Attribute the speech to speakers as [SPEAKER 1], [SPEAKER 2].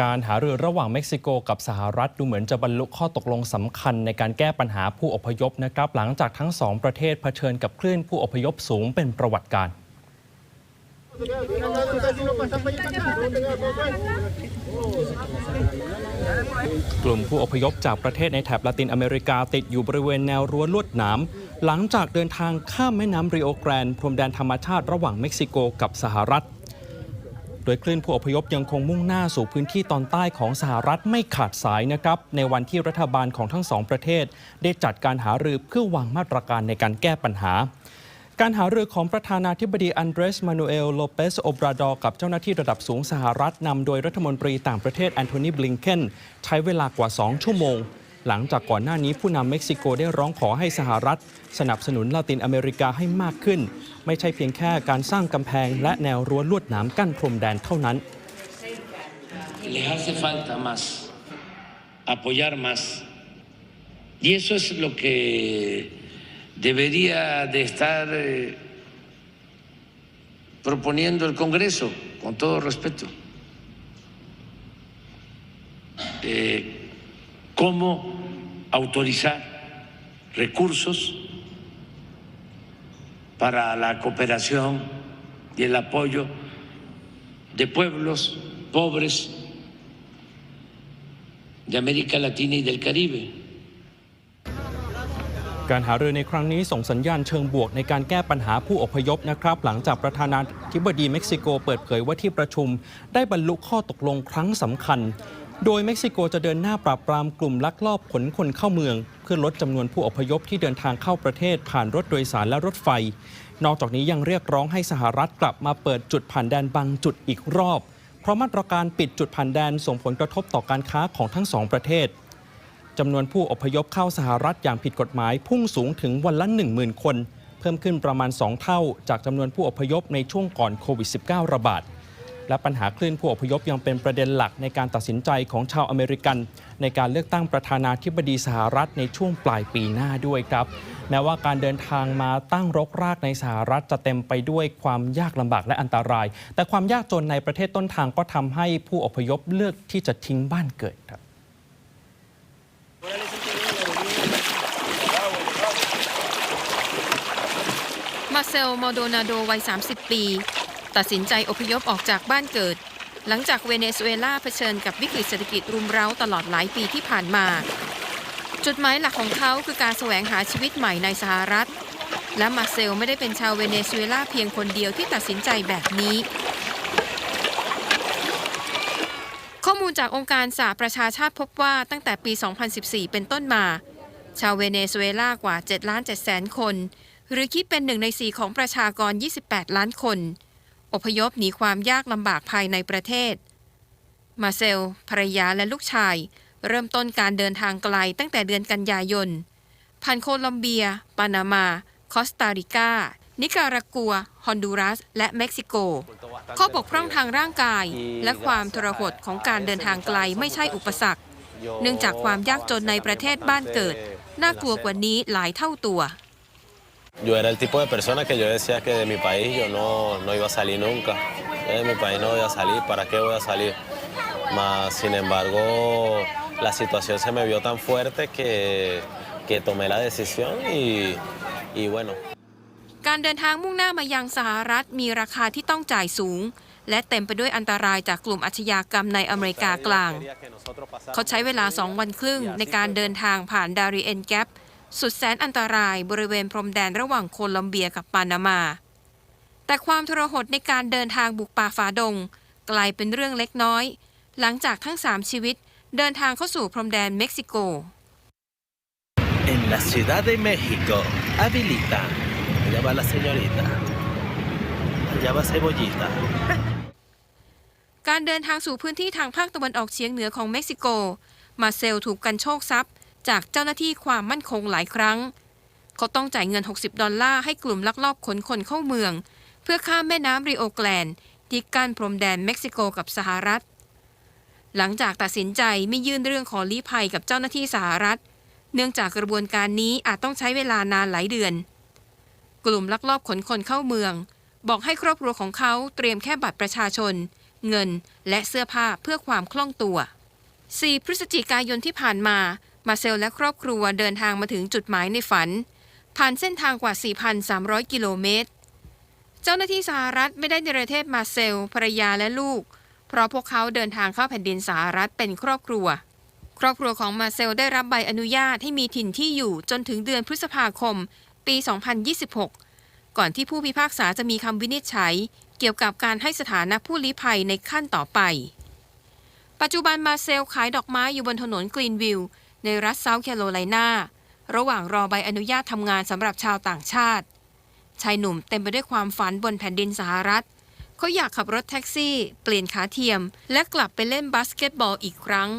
[SPEAKER 1] การหารือระหว่างเม็กซิโกกับสหรัฐดูเหมือนจะบรรลุข้อตกลงสำคัญในการแก้ปัญหาผู้อพยพนะครับ หลังจากทั้งสองประเทศเผชิญกับคลื่นผู้อพยพสูงเป็นประวัติการณ์กลุ่มผู้อพยพจากประเทศในแถบละตินอเมริกาติดอยู่บริเวณแนวรั้วลวดหนามหลังจากเดินทางข้ามแม่น้ำริโอแกรนด์พรมแดนธรรมชาติระหว่างเม็กซิโกกับสหรัฐ ดยคลื่นผู้อพยพยังคงมุ่งหน้าสู่พื้นที่ตอนใต้ของสหรัฐไม่ขาดสายนะครับในวันที่รัฐบาลของทั้งสองประเทศ ได้จัดการหารือเพื่อวางมาตรการในการแก้ปัญหาการหารือของประธานาธิบดีอันเดรส มานูเอล โลเปส โอบราดอร์กับเจ้าหน้าที่ระดับสูงสหรัฐนำโดยรัฐมนตรีต่างประเทศแอนโทนี บลิงเคนใช้เวลากว่า 2 ชั่วโมง หลังจากก่อนหน้านี้ผู้นำเม็กซิโกได้ร้องขอให้สหรัฐ สนับสนุนลาตินอเมริกาให้มากขึ้น ไม่ใช่เพียงแค่การสร้างกำแพงและแนวรั้วลวดหนามกั้นพรมแดนเท่านั้น
[SPEAKER 2] les hace falta más, apoyar más. Y eso es lo que debería de estar eh, proponiendo el Congreso, con todo respeto. Eh, cómo autorizar recursos para la cooperación y el apoyo de pueblos pobres de América Latina y del Caribe.
[SPEAKER 1] การหารือในครั้งนี้ส่งสัญญาณเชิงบวกในการแก้ปัญหาผู้อพยพนะครับ หลังจากประธานาธิบดีเม็กซิโกเปิดเผยว่าที่ประชุม ได้บรรลุข้อตกลงครั้งสำคัญ โดยเม็กซิโกจะเดินหน้าปราบปรามกลุ่มลักลอบขนคนเข้าเมือง เพื่อลดจำนวนผู้อพยพที่เดินทางเข้าประเทศผ่านรถโดยสารและรถไฟ นอกจากนี้ยังเรียกร้องให้สหรัฐกลับมาเปิดจุดผ่านแดนบางจุดอีกรอบ เพราะมาตรการปิดจุดผ่านแดนส่งผลกระทบต่อการค้าของทั้งสองประเทศจำนวนผู้อพยพเข้าสหรัฐอย่างผิดกฎหมายพุ่งสูงถึงวันละ 10,000 คน เพิ่มขึ้นประมาณ 2 เท่า จากจำนวนผู้อพยพในช่วงก่อนโควิด -19 ระบาด และปัญหาคลื่นผู้อพยพยังเป็นประเด็นหลักในการตัดสินใจของชาวอเมริกัน ในการเลือกตั้งประธานาธิบดีสหรัฐในช่วงปลายปีหน้าด้วยครับ แม้ว่าการเดินทางมาตั้งรกรากในสหรัฐจะเต็มไปด้วยความยากลำบากและอันตราย แต่ความยากจนในประเทศต้นทางก็ทำให้ผู้อพยพเลือกที่จะทิ้งบ้านเกิดครับ
[SPEAKER 3] มาเซลมอโดนาโดวัย 30 ปี ตัดสินใจอพยพออกจากบ้านเกิด หลังจากเวเนซุเอลาเผชิญกับวิกฤตเศรษฐกิจรุมเร้าตลอดหลายปีที่ผ่านมา จุดหมายหลักของเขาคือการแสวงหาชีวิตใหม่ในสหรัฐ และมาเซลไม่ได้เป็นชาวเวเนซุเอลาเพียงคนเดียวที่ตัดสินใจแบบนี้ ข้อมูลจากองค์การสหประชาชาติพบว่าตั้งแต่ปี 2014 เป็นต้นมา ชาวเวเนซุเอลากว่า7ล้าน7แสนคน หรือคิดเป็นหนึ่งในสี่ของประชากร 28 ล้านคน อพยพหนีความยากลำบากภายในประเทศ มาเซลภรรยาและลูกชาย เริ่มต้นการเดินทางไกลตั้งแต่เดือนกันยายน ผ่านโคลอมเบีย ปานามา คอสตาริกา นิการากัว ฮอนดูรัส และเม็กซิโก ข้อบกพร่องทางร่างกาย และความทรหดของการเดินทางไกลไม่ใช่อุปสรรค เนื่องจากความยากจนในประเทศบ้านเกิด น่ากลัวกว่านี้หลายเท่าตัว
[SPEAKER 4] Yo era el tipo de persona que yo decía que de mi país yo no, no iba a salir nunca. Yo de mi país no voy a salir, ¿para qué voy a salir? Mas, sin embargo, la situación se me vio tan fuerte que, que tomé la decisión y, y bueno.
[SPEAKER 3] การเดินทางมุ่งหน้ามายังสหรัฐมีราคาที่ต้องจ่ายสูง และเต็มไปด้วยอันตรายจากกลุ่มอาชญากรรมในอเมริกากลาง เขาใช้เวลาสองวันครึ่งในการเดินทางผ่านดาริเอนแกป สุดแสนอันตรายบริเวณพรมแดนระหว่างโคลอมเบียกับปานามา แต่ความทรหดในการเดินทางบุกป่าฝ่าดง กลายเป็นเรื่องเล็กน้อย หลังจากทั้งสามชีวิตเดินทางเข้าสู่พรมแดนเม็กซิโก
[SPEAKER 5] En la Ciudad de México, habilita. Allá va la señorita. Allá va cebollita.
[SPEAKER 3] การเดินทางสู่พื้นที่ทางภาคตะวันออกเฉียงเหนือของเม็กซิโก มาเซลถูกกันโชคทรัพย์ จากเจ้าหน้าที่ความมั่นคงหลายครั้ง เขาต้องจ่ายเงิน 60 ดอลลาร์ให้กลุ่มลักลอบขนคนเข้าเมือง เพื่อข้ามแม่น้ำริโอแกลนที่กั้นพรมแดนเม็กซิโกกับสหรัฐ หลังจากตัดสินใจไม่ยื่นเรื่องขอลี้ภัยกับเจ้าหน้าที่สหรัฐ เนื่องจากกระบวนการนี้อาจต้องใช้เวลานานหลายเดือน กลุ่มลักลอบขนคนเข้าเมือง บอกให้ครอบครัวของเขาเตรียมแค่บัตรประชาชน เงินและเสื้อผ้าเพื่อความคล่องตัว 4 พฤศจิกายนที่ผ่านมา มาเซลและครอบครัวเดินทางมาถึงจุดหมายในฝัน ผ่านเส้นทางกว่า 4,300 กิโลเมตร เจ้าหน้าที่สหรัฐไม่ได้ในประเทศมาเซลภรรยาและลูก เพราะพวกเขาเดินทางเข้าแผ่นดินสหรัฐเป็นครอบครัว ครอบครัวของมาเซลได้รับใบอนุญาตให้มีถิ่นที่อยู่จนถึงเดือนพฤษภาคม ปี 2026 ก่อนที่ผู้พิพากษาจะมีคำวินิจฉัย เกี่ยวกับการให้สถานะผู้ลี้ภัยในขั้นต่อไป ปัจจุบันมาเซลขายดอกไม้อยู่บนถนนกรีนวิลล์ ในรัฐเซาท์แคโรไลนาระหว่างรอใบอนุญาตทำงานสำหรับชาวต่างชาติ ชายหนุ่มเต็มไปด้วยความฝันบนแผ่นดินสหรัฐ เขาอยากขับรถแท็กซี่ เปลี่ยนขาเทียม และกลับไปเล่นบาสเกตบอลอีกครั้ง